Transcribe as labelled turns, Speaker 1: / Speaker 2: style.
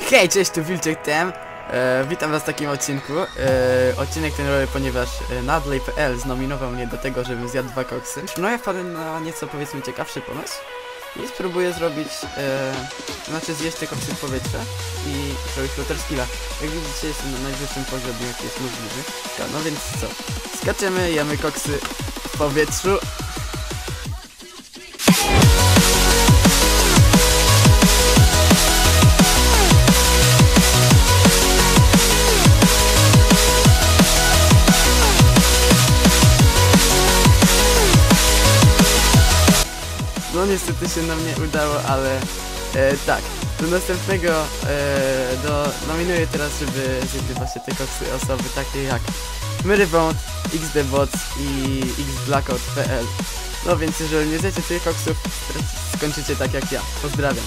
Speaker 1: Hej, cześć, tu Wilczek TM. E, witam was w takim odcinku. E, odcinek ten robię, ponieważ e, Nadley.pl znominował mnie do tego, żebym zjadł dwa koksy. No ja wpadłem na nieco powiedzmy ciekawszy pomysł i spróbuję zrobić, e, znaczy zjeść te koksy w powietrze i zrobić floater skilla. Jak widzicie jestem na najwyższym poziomie jaki jest możliwy. Ja, no więc co? Skaczemy, jemy koksy w powietrzu. No niestety się nam nie udało, ale e, tak. Do następnego, e, do, nominuję teraz, żeby zjedły właśnie te koksy osoby takie jak Myrywąt, XDBots i xblackout.pl No więc jeżeli nie zjecie tych koksów, skończycie tak jak ja. Pozdrawiam.